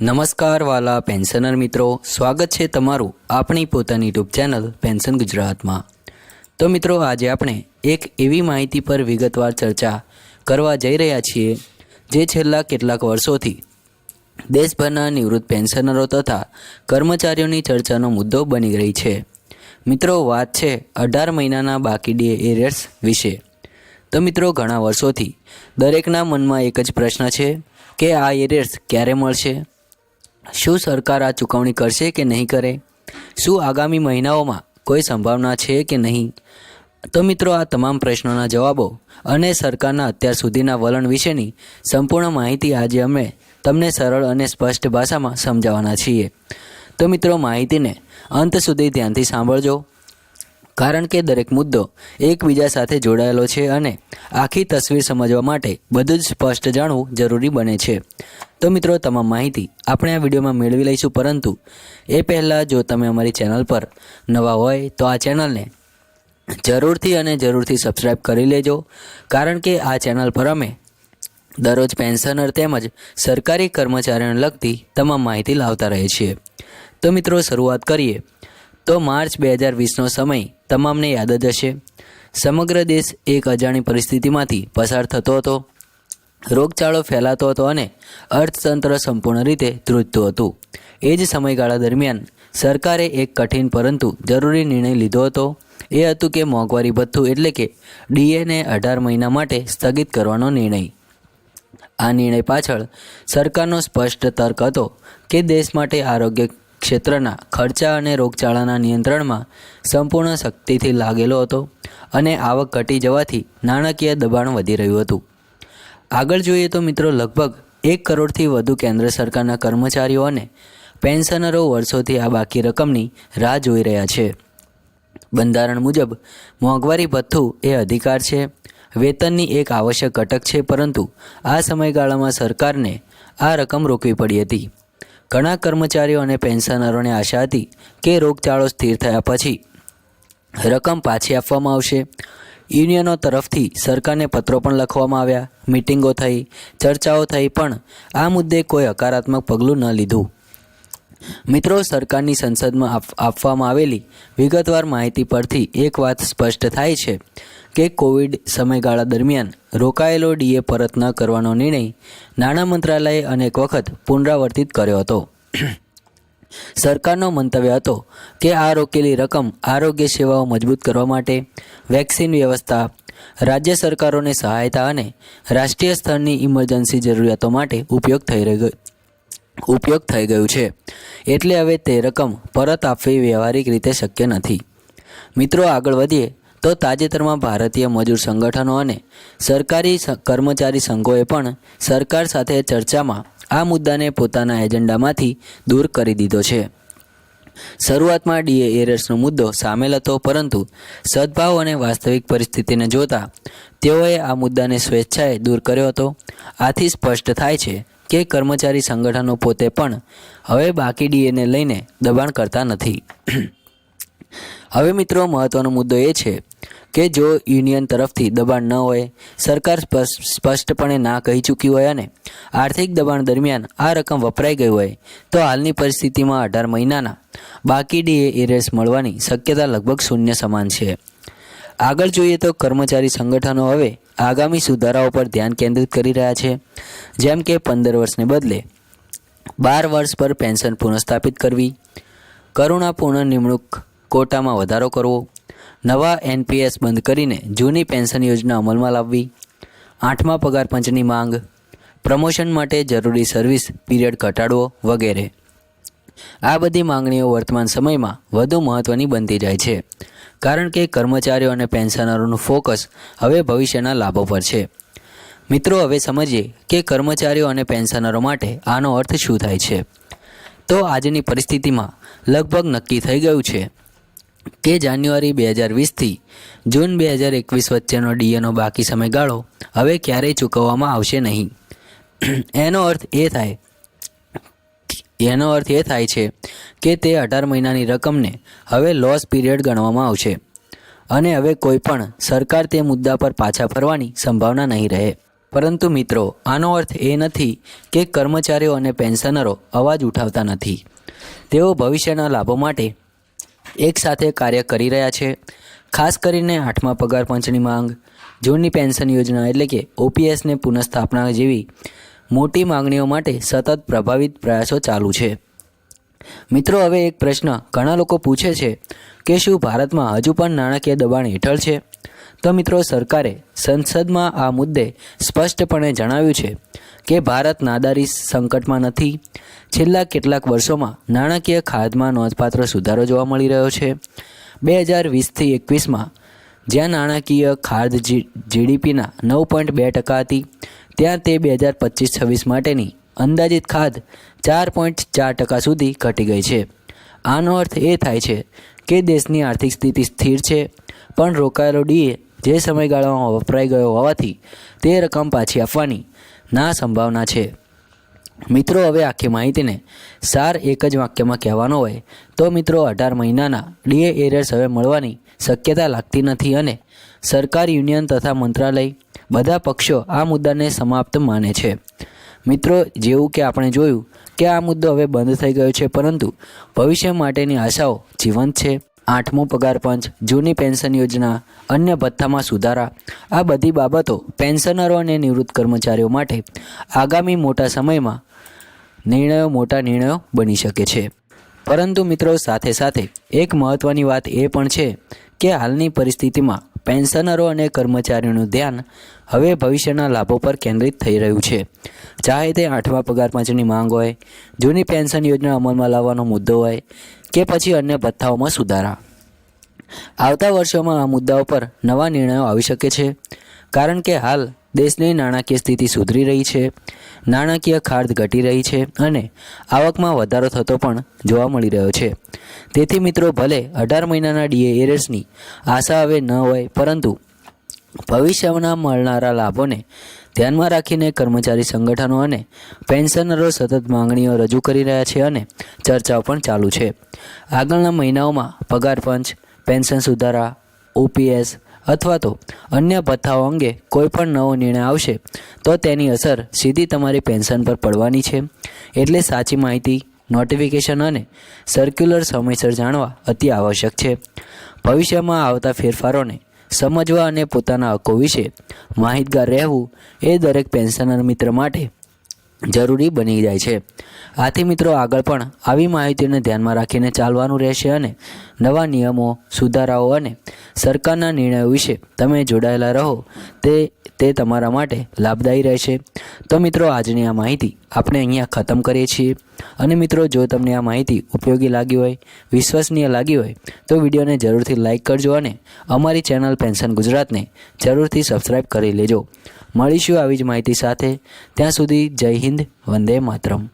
નમસ્કાર વાલા પેન્શનર મિત્રો, સ્વાગત છે તમારું આપણી પોતાની યુટ્યુબ ચેનલ પેન્શન ગુજરાતમાં. તો મિત્રો, આજે આપણે એક એવી માહિતી પર વિગતવાર ચર્ચા કરવા જઈ રહ્યા છીએ, જે છેલ્લા કેટલાક વર્ષોથી દેશભરના નિવૃત્ત પેન્શનરો તથા કર્મચારીઓની ચર્ચાનો મુદ્દો બની રહી છે. મિત્રો, વાત છે અઢાર મહિનાના બાકી ડે એરિયર્સ વિશે. તો મિત્રો, ઘણા વર્ષોથી દરેકના મનમાં એક જ પ્રશ્ન છે કે આ એરિયર્સ ક્યારે મળશે? શું સરકાર આ ચૂકવણી કરશે કે નહીં કરે? શું આગામી મહિનાઓમાં કોઈ સંભાવના છે કે નહીં? તો મિત્રો, આ તમામ પ્રશ્નોના જવાબો અને સરકારના અત્યાર સુધીના વલણ વિશેની સંપૂર્ણ માહિતી આજે અમે તમને સરળ અને સ્પષ્ટ ભાષામાં સમજાવવાના છીએ. તો મિત્રો, માહિતીને અંત સુધી ધ્યાનથી સાંભળજો. કારણ કે દરેક મુદ્દો એકબીજા સાથે જોડાયેલો છે અને આખી તસવીર સમજવા માટે બધું જ સ્પષ્ટ જાણવું જરૂરી બને છે. તો મિત્રો, તમામ માહિતી આપણે આ વિડીયોમાં મેળવી લઈશું, પરંતુ એ પહેલાં જો તમે અમારી ચેનલ પર નવા હોય, તો આ ચેનલને જરૂરથી અને જરૂરથી સબસ્ક્રાઈબ કરી લેજો. કારણ કે આ ચેનલ પર અમે દરરોજ પેન્શનર તેમજ સરકારી કર્મચારીઓને લગતી તમામ માહિતી લાવતા રહીએ છીએ. તો મિત્રો, શરૂઆત કરીએ. તો માર્ચ બે હજાર વીસનો સમય તમામને યાદ જ હશે. સમગ્ર દેશ એક અજાણી પરિસ્થિતિમાંથી પસાર થતો હતો. રોગચાળો ફેલાતો હતો અને અર્થતંત્ર સંપૂર્ણ રીતે ધ્રુજતું હતું. એ જ સમયગાળા દરમિયાન સરકારે એક કઠિન પરંતુ જરૂરી નિર્ણય લીધો હતો. એ હતું કે મોંઘવારી ભથ્થું એટલે કે ડીએને અઢાર મહિના માટે સ્થગિત કરવાનો નિર્ણય. આ નિર્ણય પાછળ સરકારનો સ્પષ્ટ તર્ક હતો કે દેશ માટે આરોગ્ય ક્ષેત્રના ખર્ચા અને રોગચાળાના નિયંત્રણમાં સંપૂર્ણ શક્તિથી લાગેલો હતો અને આવક ઘટી જવાથી નાણાકીય દબાણ વધી રહ્યું હતું. આગળ જોઈએ તો મિત્રો લગભગ એક કરોડથી વધુ કેન્દ્ર સરકારના કર્મચારીઓ અને પેન્શનરો વર્ષોથી આ બાકી રકમની રાહ જોઈ રહ્યા છે. બંધારણ મુજબ, મોંઘવારી ભથ્થું એ અધિકાર છે, વેતનની એક આવશ્યક ઘટક છે, પરંતુ આ સમયગાળામાં સરકારને આ રકમ રોકવી પડી હતી. ઘણા કર્મચારીઓ અને પેન્શનરોને આશા હતી કે રોગચાળો સ્થિર થયા પછી રકમ પાછી આપવામાં આવશે. યુનિયનો તરફથી સરકારને પત્રો પણ લખવામાં આવ્યા, મિટિંગો થઈ, ચર્ચાઓ થઈ પણ આ મુદ્દે કોઈ હકારાત્મક પગલું ન લીધું. મિત્રો, સરકારની સંસદમાં આપવામાં આવેલી વિગતવાર માહિતી પરથી એક વાત સ્પષ્ટ થાય છે કે કોવિડ સમયગાળા દરમિયાન રોકાયેલો ડીએ પરત ન કરવાનો નિર્ણય નાણાં મંત્રાલયે અનેક વખત પુનરાવર્તિત કર્યો હતો. સરકારનો મંતવ્ય હતો કે આ રોકેલી રકમ આરોગ્ય સેવાઓ મજબૂત કરવા માટે, વેક્સિન વ્યવસ્થા, રાજ્ય સરકારોને સહાયતા અને રાષ્ટ્રીય સ્તરની ઇમરજન્સી જરૂરિયાતો માટે ઉપયોગ થઈ રહ્યો ઉપયોગ થઈ ગયું છે. એટલે હવે તે રકમ પરત આપવી વ્યવહારિક રીતે શક્ય નથી. મિત્રો, આગળ વધીએ. તો તાજેતરમાં ભારતીય મજૂર સંગઠનો અને સરકારી કર્મચારી સંઘોએ પણ સરકાર સાથે ચર્ચામાં આ મુદ્દાને પોતાના એજન્ડામાંથી દૂર કરી દીધો છે. શરૂઆતમાં ડીએ એરર્સનો મુદ્દો સામેલ હતો, પરંતુ સદભાવ અને વાસ્તવિક પરિસ્થિતિને જોતા તેઓએ આ મુદ્દાને સ્વેચ્છાએ દૂર કર્યો હતો. આથી સ્પષ્ટ થાય છે કે કર્મચારી સંગઠનો પોતે પણ હવે બાકી ડીએને લઈને દબાણ કરતા નથી. હવે મિત્રો મહત્વનો મુદ્દો એ છે કે જો યુનિયન તરફથી દબાણ ન હોય, સરકાર સ્પષ્ટ- સ્પષ્ટપણે ના કહી ચૂકી હોય અને આર્થિક દબાણ દરમિયાન આ રકમ વપરાઈ ગઈ હોય, તો હાલની પરિસ્થિતિમાં અઢાર મહિનાના બાકી ડીએ એરેસ મળવાની શક્યતા લગભગ શૂન્ય સમાન છે. આગળ જોઈએ તો કર્મચારી સંગઠનો હવે આગામી સુધારાઓ પર ધ્યાન કેન્દ્રિત કરી રહ્યા છે, જેમ કે પંદર વર્ષને બદલે બાર વર્ષ પર પેન્શન પુનઃસ્થાપિત કરવી, કરુણાપૂર્ણ નિમણૂક કોટામાં વધારો કરવો, નવા એનપીએસ બંધ કરીને જૂની પેન્શન યોજના અમલમાં લાવવી, આઠમા પગાર પંચની માંગ, પ્રમોશન માટે જરૂરી સર્વિસ પીરિયડ ઘટાડવો વગેરે. આ બધી માંગણીઓ વર્તમાન સમયમાં વધુ મહત્ત્વની બનતી જાય છે. કારણ કે કર્મચારીઓ અને પેન્શનરોનું ફોકસ હવે ભવિષ્યના લાભો પર છે. મિત્રો, હવે સમજીએ કે કર્મચારીઓ અને પેન્શનરો માટે આનો અર્થ શું થાય છે. તો આજની પરિસ્થિતિમાં લગભગ નક્કી થઈ ગયું છે કે જાન્યુઆરી બે હજાર વીસથી જૂન બે હજાર એકવીસ વચ્ચેનો ડીએનો બાકી સમયગાળો હવે ક્યારેય ચૂકવવામાં આવશે નહીં. એનો અર્થ એ થાય એનો અર્થ એ થાય છે કે તે અઢાર મહિનાની રકમને હવે લોસ પીરિયડ ગણવામાં આવશે. અને હવે કોઈ પણ સરકાર તે મુદ્દા પર પાછા ફરવાની સંભાવના નહીં રહે. પરંતુ મિત્રો, આનો અર્થ એ નથી કે કર્મચારીઓ અને પેન્શનરો અવાજ ઉઠાવતા નથી. તેઓ ભવિષ્યના લાભો માટે એકસાથે કાર્ય કરી રહ્યા છે. ખાસ કરીને આઠમા પગાર પંચની માંગ જૂની પેન્શન યોજના એટલે કે ઓપીએસને પુનઃસ્થાપના જેવી મોટી માંગણીઓ માટે સતત પ્રભાવિત પ્રયાસો ચાલુ છે. મિત્રો, હવે એક પ્રશ્ન ઘણા લોકો પૂછે છે કે શું ભારતમાં હજુ પણ નાણાકીય દબાણ હેઠળ છે? તો મિત્રો, સરકારે સંસદમાં આ મુદ્દે સ્પષ્ટપણે જણાવ્યું છે કે ભારત નાદારી સંકટમાં નથી. છેલ્લા કેટલાક વર્ષોમાં નાણાકીય ખાધમાં નોંધપાત્ર સુધારો જોવા મળી રહ્યો છે. બે હજાર વીસથી એકવીસમાં જ્યાં નાણાકીય ખાધ જીડીપીના નવ પોઈન્ટ બે ટકા હતી ત્યાં તે બે હજાર પચીસ છવ્વીસ માટેની અંદાજિત ખાધ ચાર પોઈન્ટ ચાર ટકા સુધી ઘટી ગઈ છે. આનો અર્થ એ થાય છે કે દેશની આર્થિક સ્થિતિ સ્થિર છે, પણ રોકાયેલો ડીએ જે સમયગાળામાં વપરાઈ ગયો હોવાથી તે રકમ પાછી આપવાની ના સંભાવના છે. મિત્રો, હવે આખી માહિતીને સાર એક જ વાક્યમાં કહેવાનો હોય તો મિત્રો, અઢાર મહિનાના ડીએ એરર્સ હવે મળવાની શક્યતા લાગતી નથી અને સરકાર યુનિયન તથા મંત્રાલય બધા પક્ષો આ મુદ્દાને સમાપ્ત માને છે. મિત્રો, જેવું કે આપણે જોયું કે આ મુદ્દો હવે બંધ થઈ ગયો છે, પરંતુ ભવિષ્ય માટેની આશાઓ જીવંત છે. આઠમો પગાર પંચ, જૂની પેન્શન યોજના, અન્ય ભથ્થામાં સુધારા, આ બધી બાબતો પેન્શનરો અને નિવૃત્ત કર્મચારીઓ માટે આગામી મોટા સમયમાં નિર્ણયો, મોટા નિર્ણયો બની શકે છે. પરંતુ મિત્રો સાથે સાથે એક મહત્ત્વની વાત એ પણ છે કે હાલની પરિસ્થિતિમાં પેન્શનરો અને કર્મચારીઓનું ધ્યાન હવે ભવિષ્યના લાભો પર કેન્દ્રિત થઈ રહ્યું છે. ચાહે તે આઠમા પગાર પંચની માંગ હોય, જૂની પેન્શન યોજના અમલમાં લાવવાનો મુદ્દો હોય કે પછી અન્ય ભથ્થાઓમાં સુધારા. આવતા વર્ષોમાં આ મુદ્દાઓ પર નવા નિર્ણયો આવી શકે છે. કારણ કે હાલ દેશની નાણાકીય સ્થિતિ સુધરી રહી છે, નાણાકીય ખાર્દ ઘટી રહી છે અને આવકમાં વધારો થતો પણ જોવા મળી રહ્યો છે. તેથી મિત્રો, ભલે અઢાર મહિનાના ડીએ એરર્સની આશા હવે ન હોય, પરંતુ ભવિષ્યમાં મળનારા લાભોને ધ્યાનમાં રાખીને કર્મચારી સંગઠનો અને પેન્શનરો સતત માંગણીઓ રજૂ કરી રહ્યા છે અને ચર્ચાઓ પણ ચાલુ છે. આગળના મહિનાઓમાં પગાર પંચ, પેન્શન સુધારા, ઓપીએસ અથવા તો અન્ય પથ્થાઓ અંગે કોઈ પણ નવો નિર્ણય આવશે, તો તેની અસર સીધી તમારી પેન્શન પર પડવાની છે. એટલે સાચી માહિતી, નોટિફિકેશન અને સર્ક્યુલર સમયસર જાણવા અતિ આવશ્યક છે. ભવિષ્યમાં આવતા ફેરફારોને સમજવા અને પોતાના હકો વિશે માહિતગાર રહેવું એ દરેક પેન્શનર મિત્ર માટે જરૂરી બની જાય છે. આથી મિત્રો આગળ પણ આવી માહિતીને ધ્યાનમાં રાખીને ચાલવાનું રહેશે અને નવા નિયમો, સુધારાઓ અને સરકારના નિર્ણયો વિશે તમે જોડાયેલા રહો. તે તે તમારા માટે લાભદાયી રહેશે. તો મિત્રો આજની આ માહિતી આપણે અહીંયા ખતમ કરીએ છીએ. અને મિત્રો જો તમને આ માહિતી ઉપયોગી લાગી હોય, વિશ્વસનીય લાગી હોય, તો વિડીયોને જરૂરથી લાઇક કરજો અને અમારી ચેનલ પેન્શન ગુજરાતને જરૂરથી સબસ્ક્રાઈબ કરી લેજો. મળીશું આવી જ માહિતી સાથે. ત્યાં સુધી જય હિન્દ વંદે માતરમ.